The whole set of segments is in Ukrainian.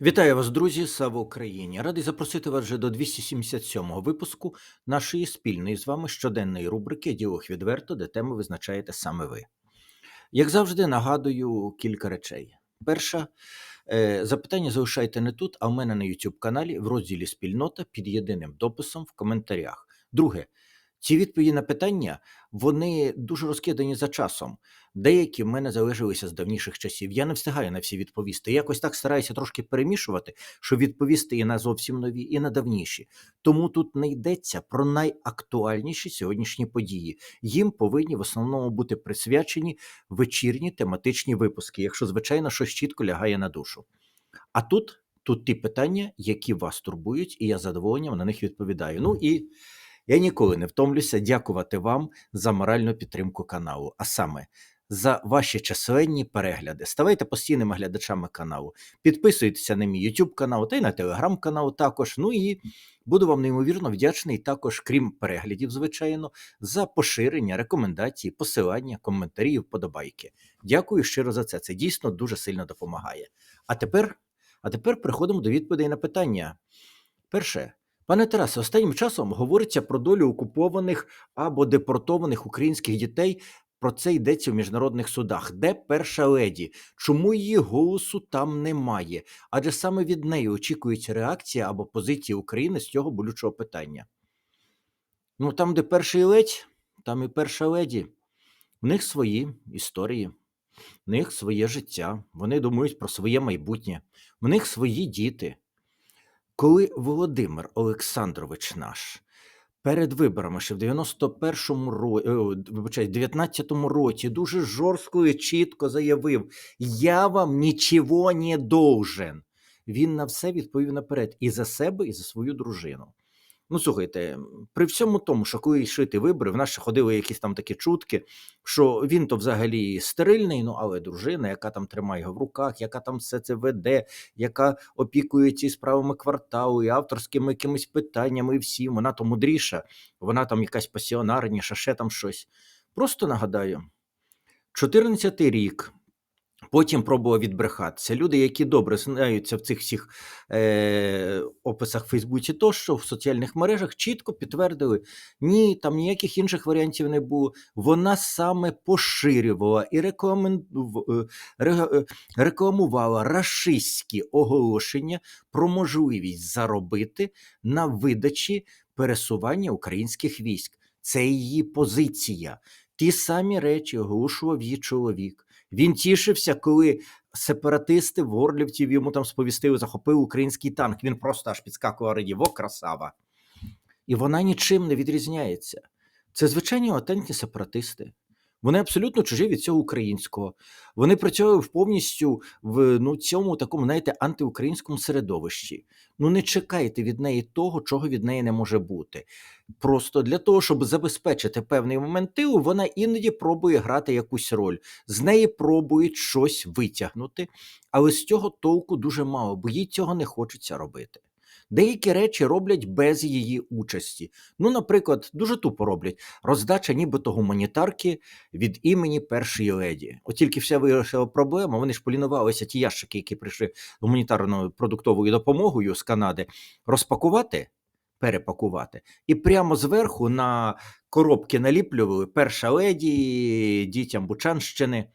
Вітаю вас, друзі! Слава Україні! Радий запросити вас вже до 277-го випуску нашої спільної з вами щоденної рубрики Діалог відверто, де теми визначаєте саме ви. Як завжди, нагадую кілька речей. Перша е, запитання залишайте не тут, а в мене на YouTube каналі в розділі Спільнота під єдиним дописом в коментарях. Друге, ці відповіді на питання вони дуже розкидані за часом. Деякі в мене залишилися з давніших часів. Я не встигаю на всі відповісти. Якось так стараюся трошки перемішувати, щоб відповісти і на зовсім нові, і на давніші. Тому тут не йдеться про найактуальніші сьогоднішні події. Їм повинні в основному бути присвячені вечірні тематичні випуски, якщо звичайно щось чітко лягає на душу. А тут, тут ті питання, які вас турбують, і я з задоволенням на них відповідаю. Ну і я ніколи не втомлюся дякувати вам за моральну підтримку каналу, а саме за ваші численні перегляди. Ставайте постійними глядачами каналу, підписуйтеся на мій YouTube канал та й на телеграм канал також. Ну і буду вам неймовірно вдячний також, крім переглядів, звичайно, за поширення, рекомендації, посилання, коментарі, вподобайки. Дякую щиро за це. Це дійсно дуже сильно допомагає. А тепер, а тепер переходимо до відповідей на питання. Перше. Пане Тарасе, останнім часом говориться про долю окупованих або депортованих українських дітей. Про це йдеться в міжнародних судах. Де перша леді? Чому її голосу там немає? Адже саме від неї очікується реакція або позиція України з цього болючого питання. Ну, там, де перший ледь, там і перша леді. В них свої історії, в них своє життя, вони думають про своє майбутнє, в них свої діти. Коли Володимир Олександрович наш перед виборами ще в 91-му році, вибачаю, 19-му році дуже жорстко і чітко заявив: Я вам нічого не должен. Він на все відповів наперед і за себе, і за свою дружину. Ну, слухайте, при всьому тому, що коли йшли ті вибори, в нас ще ходили якісь там такі чутки, що він то взагалі стерильний, ну але дружина, яка там тримає його в руках, яка там все це веде, яка опікується і справами кварталу, і авторськими якимись питаннями, і всім, вона то мудріша, вона там якась пасіонарніша, ще там щось. Просто нагадаю, 14 рік. Потім пробував відбрехатися. Люди, які добре знаються в цих всіх е, описах в Фейсбуці, тощо в соціальних мережах чітко підтвердили, ні, там ніяких інших варіантів не було. Вона саме поширювала і е, рекламувала рашистські оголошення про можливість заробити на видачі пересування українських військ. Це її позиція. Ті самі речі оголошував її чоловік. Він тішився, коли сепаратисти в Горлівці йому там сповістили, захопили український танк. Він просто аж підскакував радіво, красава. І вона нічим не відрізняється. Це звичайні латентні сепаратисти. Вони абсолютно чужі від цього українського. Вони працюють повністю в ну, цьому такому, знаєте, антиукраїнському середовищі. Ну не чекайте від неї того, чого від неї не може бути. Просто для того, щоб забезпечити певний момент тилу, вона іноді пробує грати якусь роль. З неї пробують щось витягнути, але з цього толку дуже мало, бо їй цього не хочеться робити. Деякі речі роблять без її участі. Ну, наприклад, дуже тупо роблять роздача, нібито гуманітарки від імені першої леді. От тільки вся вирішила проблема. Вони ж полінувалися ті ящики, які прийшли гуманітарною продуктовою допомогою з Канади, розпакувати. Перепакувати і прямо зверху на коробки наліплювали перша леді дітям Бучанщини.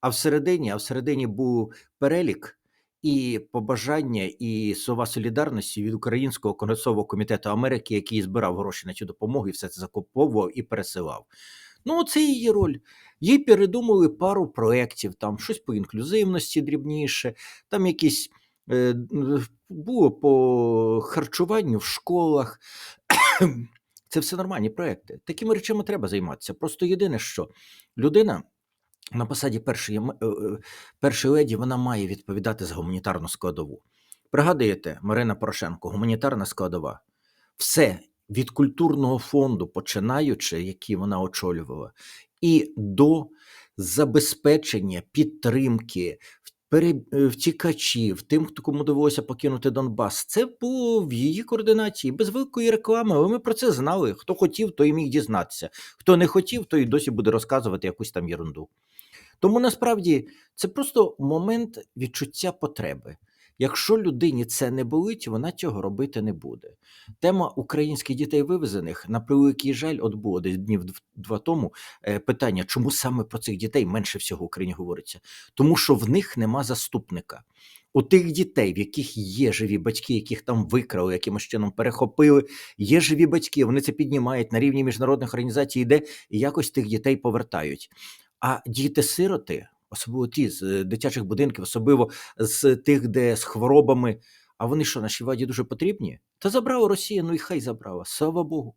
А всередині, а всередині був перелік і побажання, і слова солідарності від Українського конгресового комітету Америки, який збирав гроші на цю допомогу і все це закуповував і пересилав. Ну, це її роль. Їй передумали пару проєктів, там щось по інклюзивності дрібніше, там якісь е, було по харчуванню в школах. Це все нормальні проекти. Такими речами треба займатися. Просто єдине, що людина на посаді першої е, е, першої леді вона має відповідати за гуманітарну складову. Пригадуєте, Марина Порошенко, гуманітарна складова. Все від культурного фонду, починаючи, який вона очолювала, і до забезпечення підтримки е, втікачів, тим, хто кому довелося покинути Донбас. Це було в її координації без великої реклами. Але ми про це знали. Хто хотів, той міг дізнатися. Хто не хотів, той досі буде розказувати якусь там єрунду. Тому насправді це просто момент відчуття потреби. Якщо людині це не болить, вона цього робити не буде. Тема українських дітей вивезених на превеликий жаль, от було десь днів два тому е, питання, чому саме про цих дітей менше всього в Україні говориться? Тому що в них нема заступника. У тих дітей, в яких є живі батьки, яких там викрали, якимось чином перехопили, є живі батьки, вони це піднімають на рівні міжнародних організацій, йде і якось тих дітей повертають. А діти-сироти, особливо ті з е, дитячих будинків, особливо з тих, де з хворобами, а вони що, нашій владі дуже потрібні? Та забрала Росія, ну і хай забрала, слава Богу.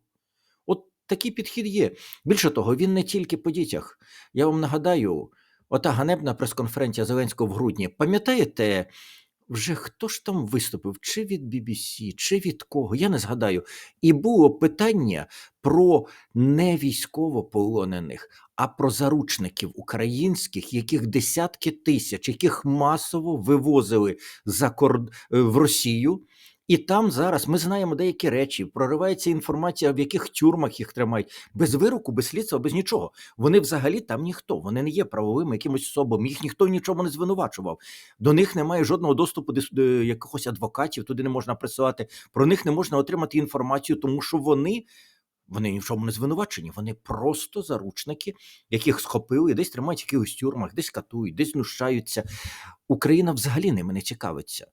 От такий підхід є. Більше того, він не тільки по дітях. Я вам нагадаю, ота ганебна прес-конференція Зеленського в грудні. Пам'ятаєте, вже хто ж там виступив? Чи від BBC, чи від кого? Я не згадаю. І було питання про не військовополонених, а про заручників українських, яких десятки тисяч, яких масово вивозили за корд... е, в Росію. І там зараз ми знаємо деякі речі, проривається інформація, в яких тюрмах їх тримають, без вироку, без слідства, без нічого. Вони взагалі там ніхто, вони не є правовими якимось особами, їх ніхто нічому не звинувачував. До них немає жодного доступу до, до якихось адвокатів, туди не можна присилати. Про них не можна отримати інформацію, тому що вони. Вони ні в чому не звинувачені, вони просто заручники, яких схопили, десь тримають в якихось тюрмах, десь катують, десь знущаються. Україна взагалі ними не цікавиться.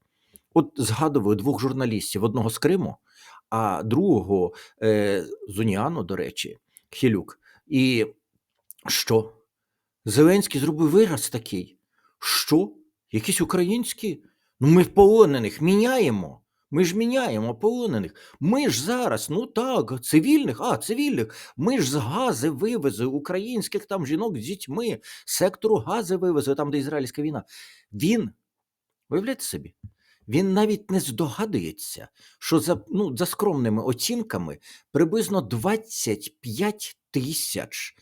От згадую двох журналістів: одного з Криму, а другого е, з до речі, Хілюк. І що? Зеленський зробив вираз такий. Що? Якісь українські? Ну, ми полонених міняємо. Ми ж міняємо полонених. Ми ж зараз, ну так, цивільних, а цивільних. Ми ж з гази вивезли українських там жінок з дітьми, сектору гази вивезли, там, де ізраїльська війна. Він, виявляєте собі, він навіть не здогадується, що за, ну, за скромними оцінками приблизно 25 тисяч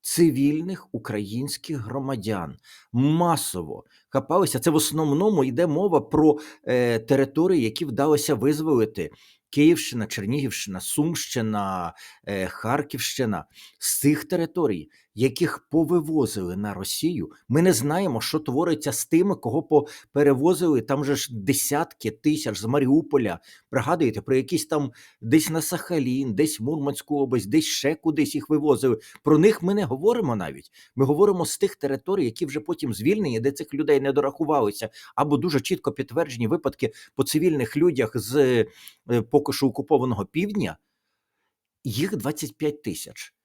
цивільних українських громадян масово хапалися. Це в основному йде мова про е, території, які вдалося визволити. Київщина, Чернігівщина, Сумщина, е, Харківщина з цих територій, яких повивозили на Росію, ми не знаємо, що твориться з тими, кого перевозили. Там же ж десятки тисяч з Маріуполя. Пригадуєте, про якісь там десь на Сахалін, десь Мурманську область, десь ще кудись їх вивозили. Про них ми не говоримо навіть. Ми говоримо з тих територій, які вже потім звільнені, де цих людей не дорахувалися, або дуже чітко підтверджені випадки по цивільних людях з е, поки що окупованого півдня. Їх 25 тисяч.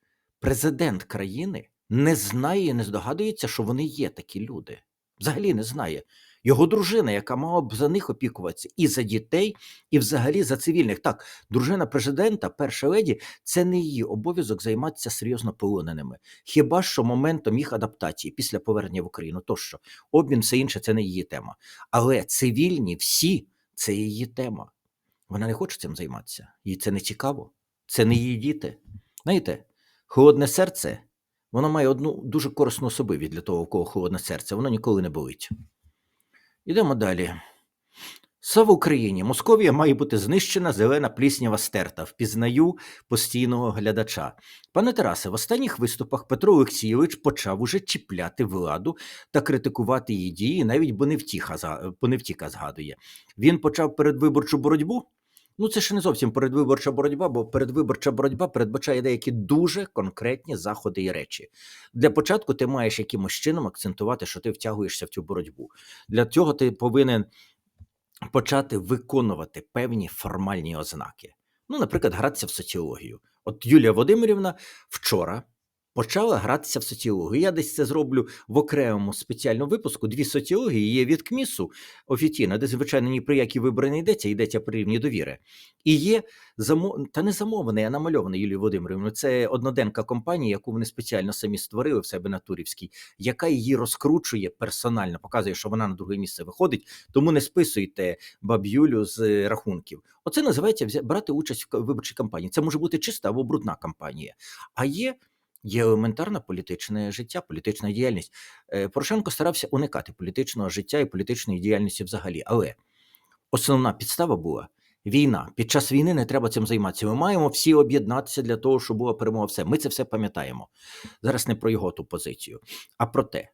Президент країни не знає і не здогадується, що вони є такі люди. Взагалі не знає. Його дружина, яка мала б за них опікуватися, і за дітей, і взагалі за цивільних. Так, дружина президента, перша леді, це не її обов'язок займатися серйозно полоненими. Хіба що моментом їх адаптації після повернення в Україну, тощо обмін, все інше це не її тема. Але цивільні всі це її тема. Вона не хоче цим займатися. Їй це не цікаво. Це не її діти. Знаєте, холодне серце, воно має одну дуже корисну особливість для того, у кого холодне серце, воно ніколи не болить. Ідемо далі. Слава Україні! Московія має бути знищена, зелена пліснява стерта. Впізнаю постійного глядача. Пане Тарасе, в останніх виступах Петро Олексійович почав уже чіпляти владу та критикувати її дії, навіть бо не бо не втіка згадує. Він почав передвиборчу боротьбу. Ну, це ще не зовсім передвиборча боротьба, бо передвиборча боротьба передбачає деякі дуже конкретні заходи і речі. Для початку ти маєш якимось чином акцентувати, що ти втягуєшся в цю боротьбу. Для цього ти повинен почати виконувати певні формальні ознаки. Ну, наприклад, гратися в соціологію. От Юлія Володимирівна вчора почала гратися в соціологію. Я десь це зроблю в окремому спеціальному випуску. Дві соціології є від КМІСу офіційно, де, звичайно, ні про які вибори не йдеться, йдеться про рівні довіри. І є замо... та не замовлений, а намальований Юлією Володимирівною. Це одноденка компанія, яку вони спеціально самі створили в себе на Турівській, яка її розкручує персонально, показує, що вона на друге місце виходить. Тому не списуйте баб'юлю з рахунків. Оце називається брати участь в виборчій кампанії. Це може бути чиста або брудна кампанія. А є. Є елементарне політичне життя, політична діяльність. Е, Порошенко старався уникати політичного життя і політичної діяльності взагалі. Але основна підстава була війна. Під час війни не треба цим займатися. Ми маємо всі об'єднатися для того, щоб була перемога. Все. Ми це все пам'ятаємо. Зараз не про його ту позицію, а про те.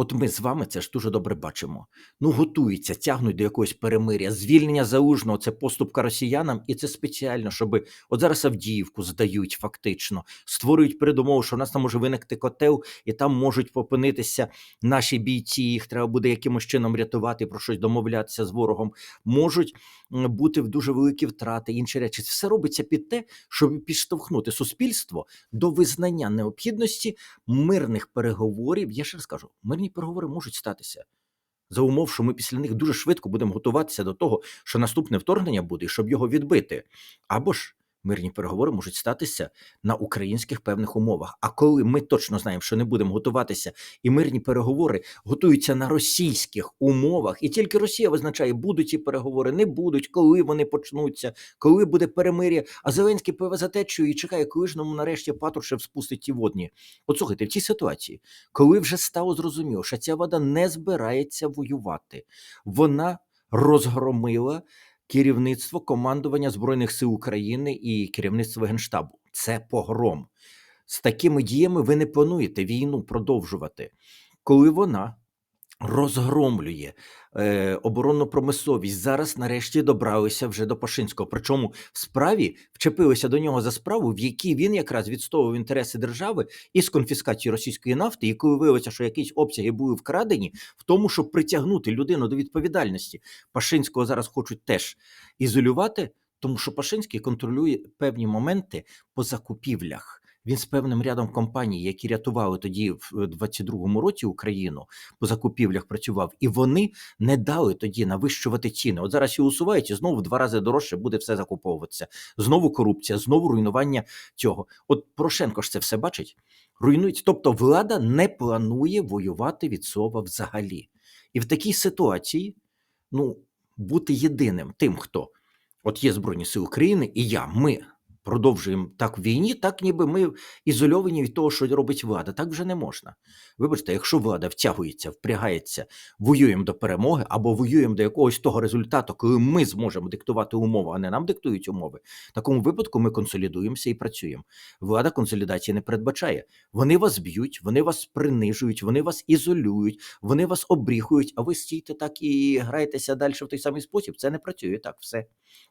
От ми з вами це ж дуже добре бачимо. Ну, готуються, тягнуть до якогось перемиря, звільнення залужного це поступка росіянам, і це спеціально, щоб от зараз Авдіївку здають фактично, створюють передумову, що в нас там може виникти котел, і там можуть опинитися наші бійці. Їх треба буде якимось чином рятувати, про щось домовлятися з ворогом. Можуть бути в дуже великі втрати, інші речі. Це все робиться під те, щоб підштовхнути суспільство до визнання необхідності мирних переговорів. Я ще раз кажу, мирні переговори можуть статися за умов, що ми після них дуже швидко будемо готуватися до того, що наступне вторгнення буде, щоб його відбити. Або ж мирні переговори можуть статися на українських певних умовах. А коли ми точно знаємо, що не будемо готуватися, і мирні переговори готуються на російських умовах, і тільки Росія визначає, будуть ці переговори, не будуть, коли вони почнуться, коли буде перемир'я. А Зеленський пливе за течією і чекає, коли ж нам нарешті Патрушев спустить ті водні. От слухайте, в цій ситуації, коли вже стало зрозуміло, що ця вода не збирається воювати, вона розгромила керівництво командування Збройних сил України і керівництво Генштабу. Це погром. З такими діями ви не плануєте війну продовжувати, коли вона розгромлює е, оборонну промисловість. Зараз нарешті добралися вже до Пашинського. Причому в справі вчепилися до нього за справу, в якій він якраз відстоював інтереси держави із конфіскації російської нафти, і коли виявилося, що якісь обсяги були вкрадені, в тому, щоб притягнути людину до відповідальності. Пашинського зараз хочуть теж ізолювати, тому що Пашинський контролює певні моменти по закупівлях. Він з певним рядом компаній, які рятували тоді в 22-му році Україну по закупівлях працював, і вони не дали тоді навищувати ціни. От зараз її усувають, і знову в два рази дорожче буде все закуповуватися. Знову корупція, знову руйнування цього. От Порошенко ж це все бачить. Руйнують. Тобто влада не планує воювати від слова взагалі. І в такій ситуації, ну, бути єдиним тим, хто от є Збройні Сили України, і я, ми продовжуємо так в війні, так ніби ми ізольовані від того, що робить влада. Так вже не можна. Вибачте, якщо влада втягується, впрягається, воюємо до перемоги або воюємо до якогось того результату, коли ми зможемо диктувати умови, а не нам диктують умови. В такому випадку ми консолідуємося і працюємо. Влада консолідації не передбачає. Вони вас б'ють, вони вас принижують, вони вас ізолюють, вони вас обріхують, а ви стійте так і граєтеся далі в той самий спосіб. Це не працює так. Все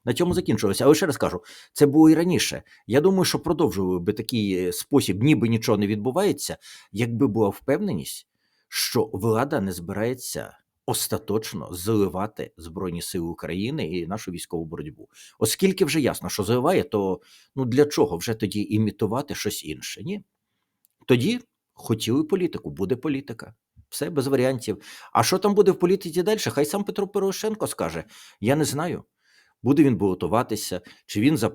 на цьому закінчилося. Але ще раз кажу, це було і раніше. Я думаю, що продовжував би такий е, спосіб, ніби нічого не відбувається, якби була впевненість, що влада не збирається остаточно заливати Збройні Сили України і нашу військову боротьбу. Оскільки вже ясно, що заливає, то ну для чого вже тоді імітувати щось інше? Ні. Тоді хотіли політику, буде політика. Все без варіантів. А що там буде в політиці далі? Хай сам Петро Порошенко скаже. Я не знаю. Буде він балотуватися, чи він за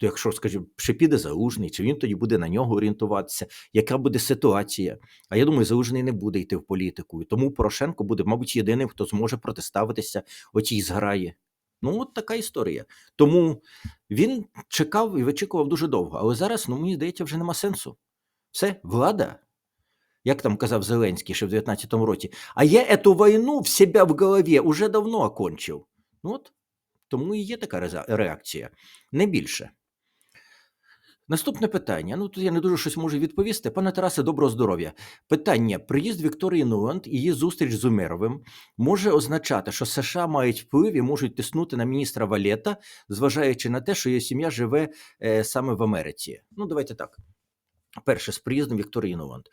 якщо скажімо, ще піде залужний, чи він тоді буде на нього орієнтуватися, яка буде ситуація? А я думаю, залужний не буде йти в політику. І тому Порошенко буде, мабуть, єдиним, хто зможе протиставитися отій зграї. Ну, от така історія. Тому він чекав і вичікував дуже довго. Але зараз, ну мені здається, вже нема сенсу. Все, влада. Як там казав Зеленський ще в 19-му році, а я эту війну в себе в голові уже давно окончив. Ну от. Тому і є така реакція, не більше. Наступне питання. Ну, тут я не дуже щось можу відповісти. Пане Тарасе, доброго здоров'я. Питання: приїзд Вікторії Нуланд і її зустріч з Умеровим може означати, що США мають вплив і можуть тиснути на міністра Валета, зважаючи на те, що її сім'я живе е, саме в Америці. Ну, давайте так. Перше, з приїздом Вікторії Нуланд.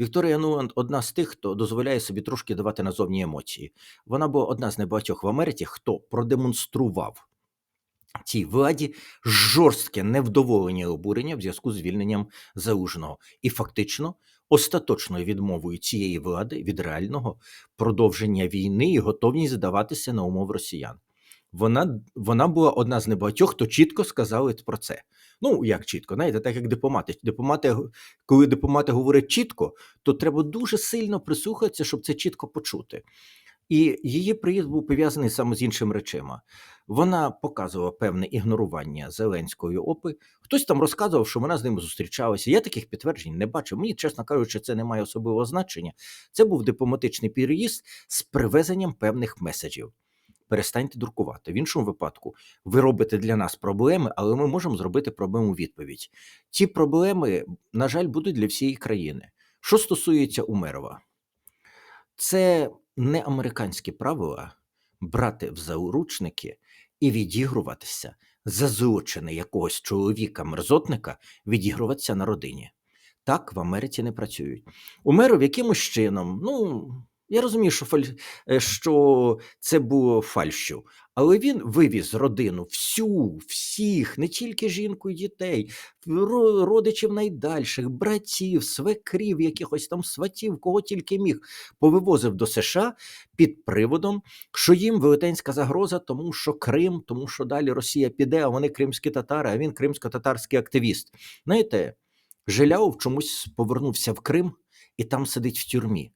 Вікторія Нуланд одна з тих, хто дозволяє собі трошки давати назовні емоції. Вона була одна з небагатьох в Америці, хто продемонстрував цій владі жорстке невдоволення і обурення в зв'язку з звільненням залужного. І фактично остаточною відмовою цієї влади від реального продовження війни і готовність здаватися на умов росіян. Вона вона була одна з небагатьох, хто чітко сказали про це. Ну, як чітко, знаєте, так як дипломати. Дипломати, коли дипломати говорять чітко, то треба дуже сильно прислухатися, щоб це чітко почути. І її приїзд був пов'язаний саме з іншими речима. Вона показувала певне ігнорування Зеленської опи. Хтось там розказував, що вона з ними зустрічалася. Я таких підтверджень не бачив. Мені, чесно кажучи, це не має особливого значення. Це був дипломатичний переїзд з привезенням певних меседжів перестаньте друкувати. В іншому випадку ви робите для нас проблеми, але ми можемо зробити проблему відповідь. Ці проблеми, на жаль, будуть для всієї країни. Що стосується Умерова, Це не американські правила брати в заручники і відігруватися за злочини якогось чоловіка-мерзотника, відігруватися на родині. Так в Америці не працюють. У мерів якимось чином, ну я розумію, що фаль... е, що це було фальшю, але він вивіз родину всю, всіх, не тільки жінку і дітей, родичів найдальших, братів, свекрів, якихось там сватів, кого тільки міг, повивозив до США під приводом, що їм велетенська загроза, тому що Крим, тому що далі Росія піде, а вони кримські татари, а він кримсько-татарський активіст. Знаєте, Жиляов чомусь повернувся в Крим і там сидить в тюрмі.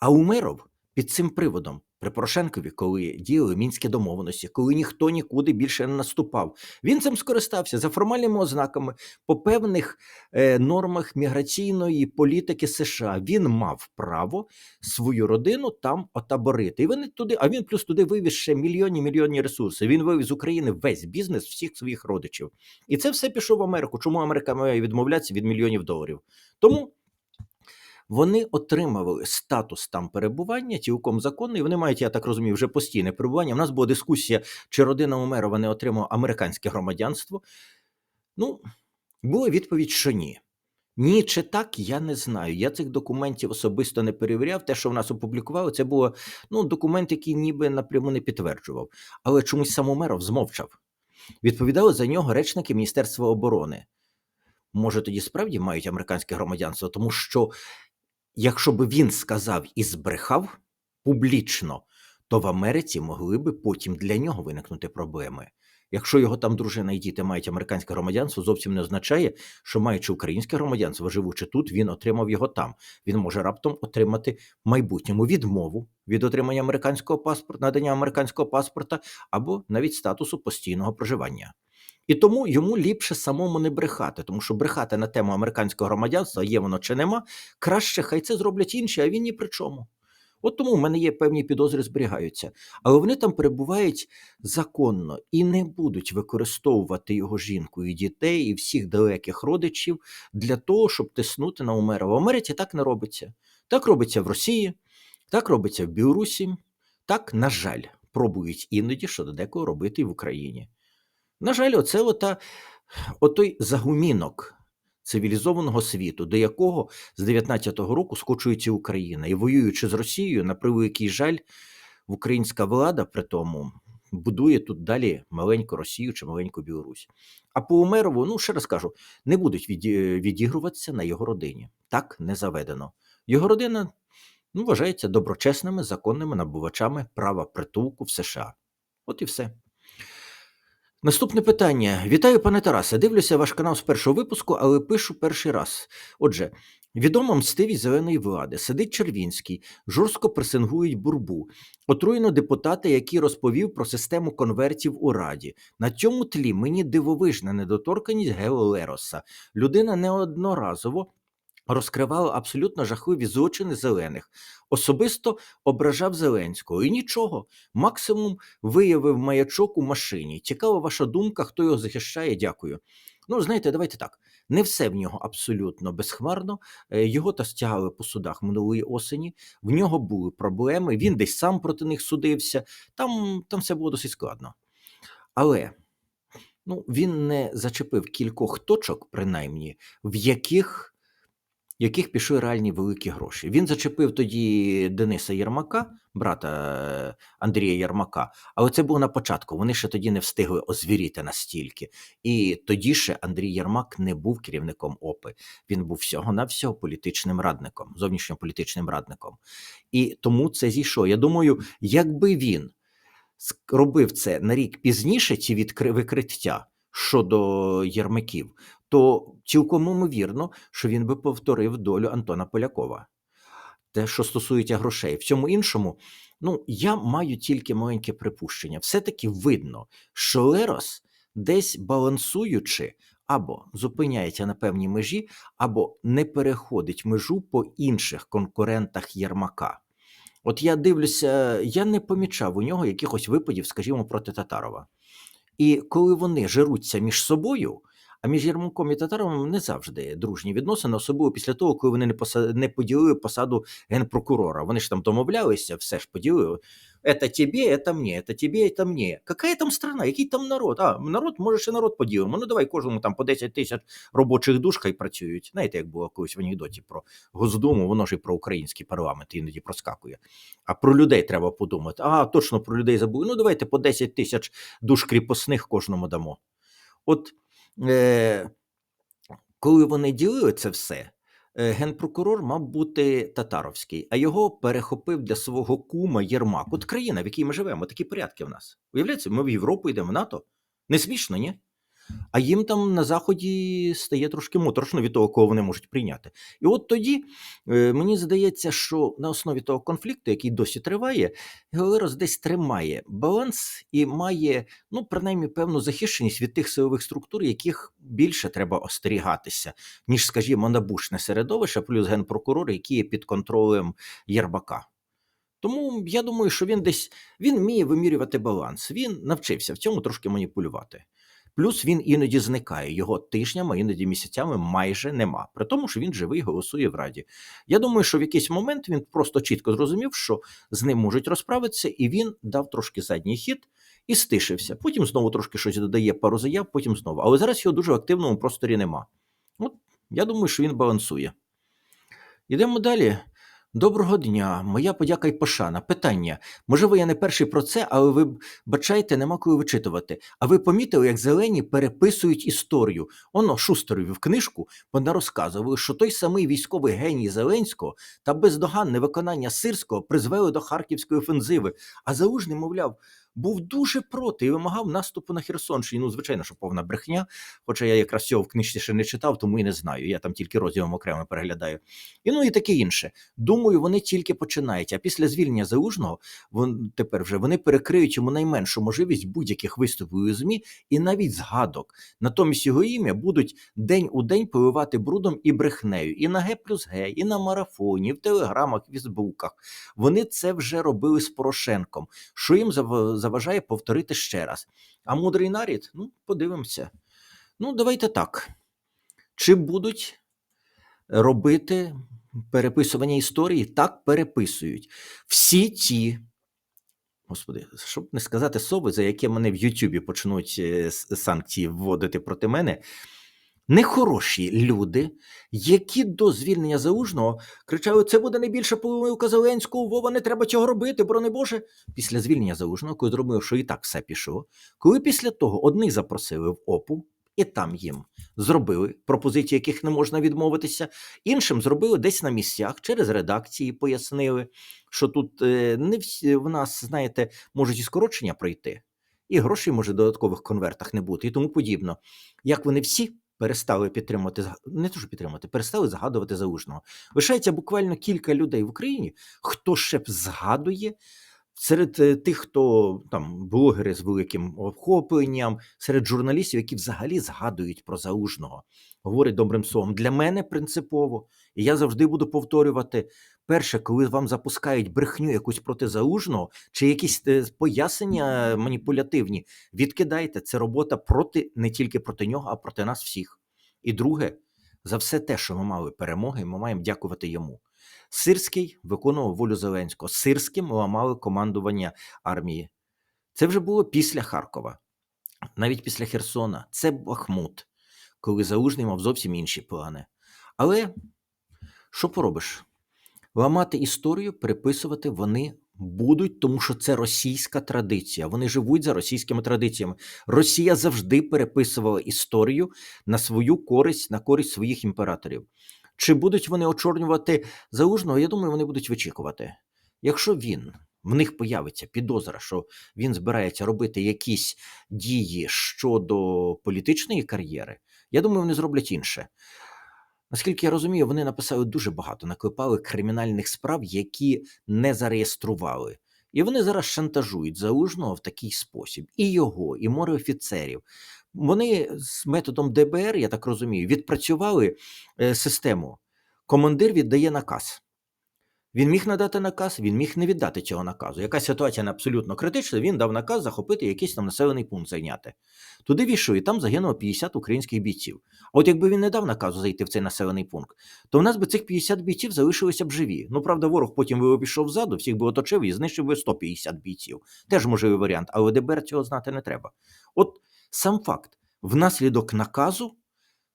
А Умеров під цим приводом при Порошенкові, коли діяли мінські домовленості, коли ніхто нікуди більше не наступав, він цим скористався за формальними ознаками по певних е, нормах міграційної політики США. Він мав право свою родину там отаборити. І вони туди, а він плюс туди вивіз ще мільйонні мільйонні ресурси. Він вивіз з України весь бізнес всіх своїх родичів. І це все пішло в Америку. Чому Америка має відмовлятися від мільйонів доларів? Тому вони отримували статус там перебування цілком законний. Вони мають, я так розумію, вже постійне перебування. У нас була дискусія, чи родина Умерова не отримала американське громадянство. Ну, була відповідь, що ні. Ні, чи так, я не знаю. Я цих документів особисто не перевіряв. Те, що в нас опублікували, це було ну, документ, який ніби напряму не підтверджував. Але чомусь сам Умеров змовчав. Відповідали за нього речники Міністерства оборони. Може, тоді справді мають американське громадянство, тому що якщо би він сказав і збрехав публічно, то в Америці могли би потім для нього виникнути проблеми. Якщо його там дружина і діти мають американське громадянство, зовсім не означає, що маючи українське громадянство, живучи тут, він отримав його там. Він може раптом отримати в майбутньому відмову від отримання американського паспорта, надання американського паспорта або навіть статусу постійного проживання. І тому йому ліпше самому не брехати, тому що брехати на тему американського громадянства, є воно чи нема, краще хай це зроблять інші, а він ні при чому. От тому в мене є певні підозри зберігаються. Але вони там перебувають законно і не будуть використовувати його жінку і дітей, і всіх далеких родичів для того, щоб тиснути на Умерова. В Америці так не робиться. Так робиться в Росії, так робиться в Білорусі, так, на жаль, пробують іноді щодо декого робити і в Україні. На жаль, оце ота, отой загумінок цивілізованого світу, до якого з 19-го року скочується Україна. І воюючи з Росією, на превеликий жаль, українська влада при тому будує тут далі маленьку Росію чи маленьку Білорусь. А по Умерову, ну ще раз кажу, не будуть віді- відігруватися на його родині. Так не заведено. Його родина ну, вважається доброчесними законними набувачами права притулку в США. От і все. Наступне питання. Вітаю, пане Тарасе. Дивлюся ваш канал з першого випуску, але пишу перший раз. Отже, відома мстивість зеленої влади. Сидить Червінський, жорстко пресингують бурбу. Отруєно депутата, який розповів про систему конвертів у Раді. На цьому тлі мені дивовижна недоторканість Гео Лероса. Людина неодноразово розкривала абсолютно жахливі злочини зелених. Особисто ображав Зеленського. І нічого, максимум виявив маячок у машині. Цікава ваша думка, хто його захищає? Дякую. Ну, знаєте, давайте так. Не все в нього абсолютно безхмарно. Е, Його та стягали по судах минулої осені. В нього були проблеми. Він десь сам проти них судився. Там, там все було досить складно. Але ну, він не зачепив кількох точок, принаймні, в яких яких пішли реальні великі гроші. Він зачепив тоді Дениса Єрмака, брата е, Андрія Єрмака, але це було на початку. Вони ще тоді не встигли озвіріти настільки. І тоді ще Андрій Єрмак не був керівником ОПИ. Він був всього-навсього політичним радником, зовнішньополітичним радником. І тому це зійшло. Я думаю, якби він робив це на рік пізніше, ці відкри- викриття щодо Єрмаків, то цілком ймовірно, що він би повторив долю Антона Полякова. Те, що стосується грошей, в цьому іншому, ну я маю тільки маленьке припущення. Все-таки видно, що Лерос, десь балансуючи, або зупиняється на певній межі, або не переходить межу по інших конкурентах Єрмака. От я дивлюся, я не помічав у нього якихось випадів, скажімо, проти Татарова. І коли вони жируться між собою, А між Єрмаком і Татаровим не завжди дружні відносини, особливо після того, коли вони не поса... не поділили посаду генпрокурора. Вони ж там домовлялися, все ж поділили. Это тебе, это мне, это тебе, это мне. Какая там страна, який там народ? А, народ, може, ще народ поділимо. Ну давай кожному там по 10 тисяч робочих душ хай працюють. Знаєте, як було колись в анекдоті про Госдуму, воно ж і про український парламент іноді проскакує. А про людей треба подумати. А, точно про людей забули. Ну давайте по 10 тисяч душ кріпосних кожному дамо. От е, коли вони ділили це все, е, генпрокурор мав бути татаровський, а його перехопив для свого кума Єрмак. От країна, в якій ми живемо, такі порядки в нас. Уявляється, ми в Європу йдемо в НАТО. Не смішно, ні? А їм там на заході стає трошки моторошно від того, кого вони можуть прийняти. І от тоді е, мені здається, що на основі того конфлікту, який досі триває, Геолерос десь тримає баланс і має, ну, принаймні, певну захищеність від тих силових структур, яких більше треба остерігатися, ніж, скажімо, набушне середовище, плюс генпрокурор, який є під контролем Єрбака. Тому я думаю, що він десь він вміє вимірювати баланс. Він навчився в цьому трошки маніпулювати. Плюс він іноді зникає. Його тижнями, іноді місяцями майже нема. При тому, що він живий, голосує в раді. Я думаю, що в якийсь момент він просто чітко зрозумів, що з ним можуть розправитися, і він дав трошки задній хід і стишився. Потім знову трошки щось додає пару заяв, потім знову. Але зараз його дуже активному просторі нема. От я думаю, що він балансує. Йдемо далі. Доброго дня, моя подяка й пошана. Питання. Можливо, я не перший про це, але ви бачайте, нема коли вичитувати. А ви помітили, як зелені переписують історію? Оно Шустерові в книжку вона розказували, що той самий військовий геній Зеленського та бездоганне виконання Сирського призвели до харківської офензиви. А Залужний, мовляв, був дуже проти і вимагав наступу на Херсонщину. Ну, звичайно, що повна брехня. Хоча я якраз цього в книжці ще не читав, тому і не знаю. Я там тільки розділом окремо переглядаю. І ну і таке інше. Думаю, вони тільки починають. А після звільнення залужного вон тепер вже вони перекриють йому найменшу можливість будь-яких виступів у ЗМІ і навіть згадок. Натомість його ім'я будуть день у день поливати брудом і брехнею, і на Г плюс Г, і на марафоні, і в телеграмах, в Фейсбуках. Вони це вже робили з Порошенком. Що їм заважає повторити ще раз? А мудрий нарід? Ну, подивимося. Ну, давайте так. Чи будуть робити переписування історії? Так переписують. Всі ті, господи, щоб не сказати сови, за яке мене в Ютубі почнуть е, санкції вводити проти мене. Нехороші люди, які до звільнення залужного кричали: це буде найбільша помилка Зеленського, Вова, не треба цього робити, борони Боже. Після звільнення залужного, коли зробив, що і так все пішло. Коли після того одних запросили в ОПУ, і там їм зробили пропозиції, яких не можна відмовитися, іншим зробили десь на місцях через редакції, пояснили, що тут е, не всі в нас, знаєте, можуть і скорочення пройти, і грошей може в додаткових конвертах не бути, і тому подібно. Як вони всі перестали підтримувати, не то, що підтримувати, перестали згадувати залужного. Лишається буквально кілька людей в Україні, хто ще б згадує. Серед е, тих, хто там блогери з великим охопленням, серед журналістів, які взагалі згадують про залужного, говорять добрим словом. Для мене принципово, і я завжди буду повторювати: перше, коли вам запускають брехню якусь проти залужного, чи якісь е, пояснення маніпулятивні, відкидайте це робота проти не тільки проти нього, а проти нас всіх. І друге, за все те, що ми мали перемоги, ми маємо дякувати йому. Сирський виконував волю Зеленського. Сирським ламали командування армії. Це вже було після Харкова, навіть після Херсона. Це Бахмут, коли Залужний мав зовсім інші плани. Але що поробиш? Ламати історію, переписувати вони будуть, тому що це російська традиція. Вони живуть за російськими традиціями. Росія завжди переписувала історію на свою користь, на користь своїх імператорів. Чи будуть вони очорнювати залужного? Я думаю, вони будуть вичікувати. Якщо він в них появиться підозра, що він збирається робити якісь дії щодо політичної кар'єри, я думаю, вони зроблять інше. Наскільки я розумію, вони написали дуже багато, наклепали кримінальних справ, які не зареєстрували. І вони зараз шантажують залужного в такий спосіб. І його, і море офіцерів. Вони з методом ДБР, я так розумію, відпрацювали е, систему. Командир віддає наказ. Він міг надати наказ, він міг не віддати цього наказу. Яка ситуація не абсолютно критична, він дав наказ захопити якийсь там населений пункт зайняти. Туди війшов, і там загинуло 50 українських бійців. А от якби він не дав наказу зайти в цей населений пункт, то в нас би цих 50 бійців залишилися б живі. Ну правда, ворог потім би обійшов ззаду, всіх би оточив і знищив би 150 бійців. Теж можливий варіант, але ДБР цього знати не треба. От сам факт: внаслідок наказу.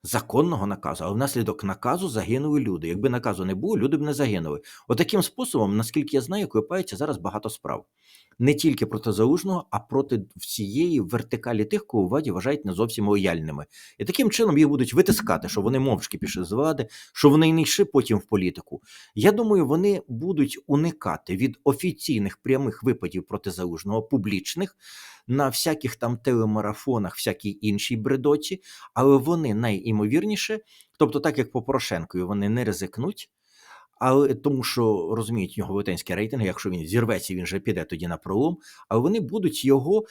Законного наказу, але внаслідок наказу загинули люди. Якби наказу не було, люди б не загинули. Отаким способом, наскільки я знаю, клепається зараз багато справ. Не тільки проти залужного, а проти всієї вертикалі тих, кого владі вважають не зовсім лояльними. І таким чином їх будуть витискати, що вони мовчки пішли з влади, що вони не йшли потім в політику. Я думаю, вони будуть уникати від офіційних прямих випадів проти залужного, публічних, на всяких там телемарафонах, всякій іншій бредоці, але вони найімовірніше, тобто, так як по Порошенкові, вони не ризикнуть. Але тому, що розуміють в нього велетенські рейтинги, якщо він зірветься, він же піде тоді на пролом. Але вони будуть його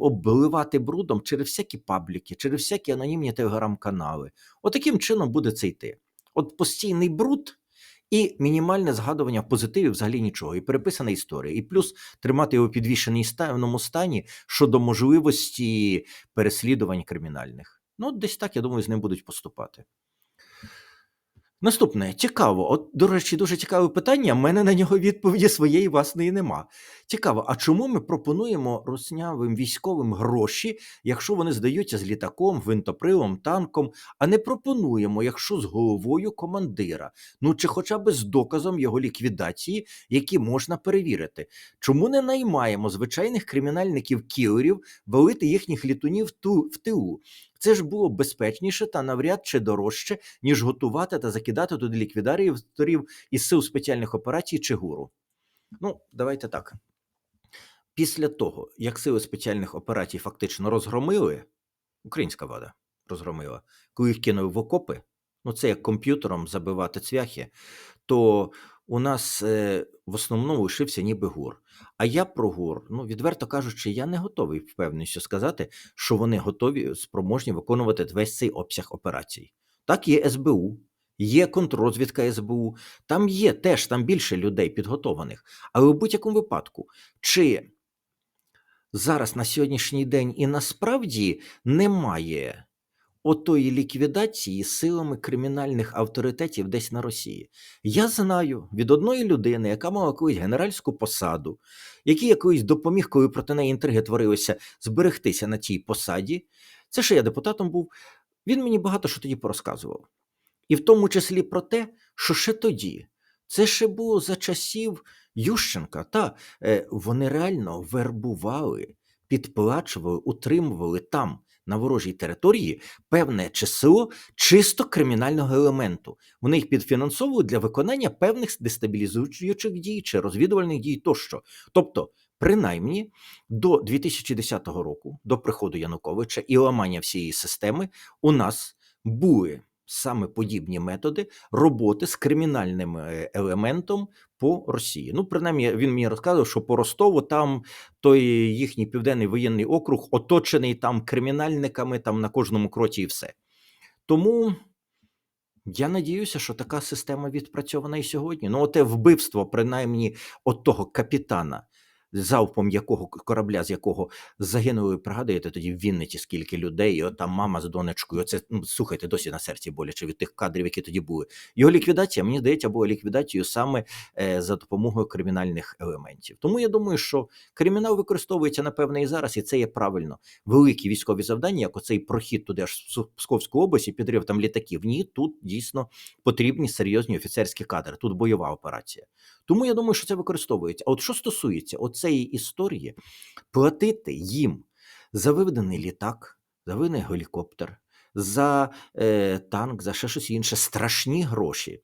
обливати брудом через всякі пабліки, через всякі анонімні телеграм-канали. Отаким чином буде це йти. От постійний бруд і мінімальне згадування в позитиві взагалі нічого, і переписана історія, і плюс тримати його в ставному стані щодо можливості переслідувань кримінальних. Ну, десь так, я думаю, з ним будуть поступати. Наступне цікаво. От, до речі, дуже цікаве питання. в мене на нього відповіді своєї власної нема. Цікаво, а чому ми пропонуємо руснявим військовим гроші, якщо вони здаються з літаком, винтопривом, танком, а не пропонуємо, якщо з головою командира, ну чи хоча б з доказом його ліквідації, які можна перевірити? Чому не наймаємо звичайних кримінальників кілерів валити їхніх літунів в ТУ? Це ж було безпечніше та навряд чи дорожче, ніж готувати та закидати туди ліквідарів із сил спеціальних операцій чи гуру. Ну, давайте так. Після того, як сили спеціальних операцій фактично розгромили, українська влада розгромила, коли їх кинули в окопи, ну це як комп'ютером забивати цвяхи, то у нас е, в основному лишився ніби гур. А я про гур, ну відверто кажучи, я не готовий впевненістю сказати, що вони готові спроможні виконувати весь цей обсяг операцій. Так, є СБУ, є контррозвідка СБУ, там є теж там більше людей підготованих. Але в будь-якому випадку, чи зараз на сьогоднішній день і насправді немає отої ліквідації силами кримінальних авторитетів десь на Росії. Я знаю від одної людини, яка мала колись генеральську посаду, який якось допоміг, коли проти неї інтриги творилися, зберегтися на цій посаді. Це ще я депутатом був. Він мені багато що тоді порозказував. І в тому числі про те, що ще тоді, це ще було за часів Ющенка, та е, вони реально вербували, підплачували, утримували там на ворожій території певне число чисто кримінального елементу. Вони їх підфінансовують для виконання певних дестабілізуючих дій чи розвідувальних дій тощо. Тобто, принаймні до 2010 року, до приходу Януковича і ламання всієї системи, у нас були. Саме подібні методи роботи з кримінальним е, елементом по Росії. Ну, принаймні, він мені розказував, що по Ростову там той їхній південний воєнний округ оточений там кримінальниками там на кожному кроці і все. Тому я надіюся, що така система відпрацьована і сьогодні. Ну, оте вбивство, принаймні, от того капітана залпом якого корабля, з якого загинули, пригадуєте тоді в Вінниці скільки людей, і от там мама з донечкою. Оце ну, слухайте, досі на серці боляче від тих кадрів, які тоді були. Його ліквідація, мені здається, була ліквідацією саме е, за допомогою кримінальних елементів. Тому я думаю, що кримінал використовується напевне і зараз, і це є правильно. Великі військові завдання, як оцей прохід туди аж в Псковську область і підрив там літаків. Ні, тут дійсно потрібні серйозні офіцерські кадри. Тут бойова операція. Тому я думаю, що це використовується. А от що стосується оцеї історії, платити їм за виведений літак, за виведений гелікоптер, за е, танк, за ще щось інше, страшні гроші.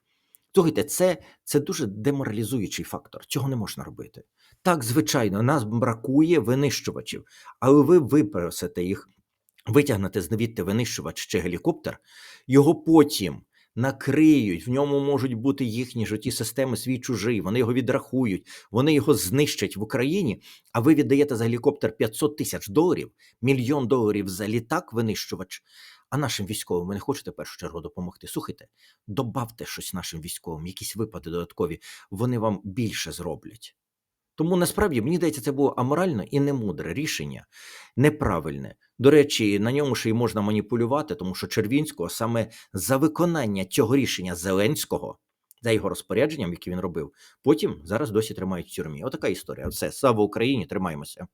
Слухайте, це, це дуже деморалізуючий фактор. Цього не можна робити. Так, звичайно, нас бракує винищувачів, але ви випросите їх, витягнете звідти винищувач чи гелікоптер, його потім накриють, в ньому можуть бути їхні ж ті системи свій чужий, вони його відрахують, вони його знищать в Україні, а ви віддаєте за гелікоптер 500 тисяч доларів, мільйон доларів за літак винищувач. А нашим військовим ви не хочете в першу чергу допомогти? Слухайте, добавте щось нашим військовим, якісь випади додаткові, вони вам більше зроблять. Тому насправді мені здається, це було аморальне і немудре рішення, неправильне. До речі, на ньому ще й можна маніпулювати, тому що Червінського саме за виконання цього рішення Зеленського, за його розпорядженням, яке він робив, потім зараз досі тримають в тюрмі. Отака історія. Все, слава Україні, тримаємося.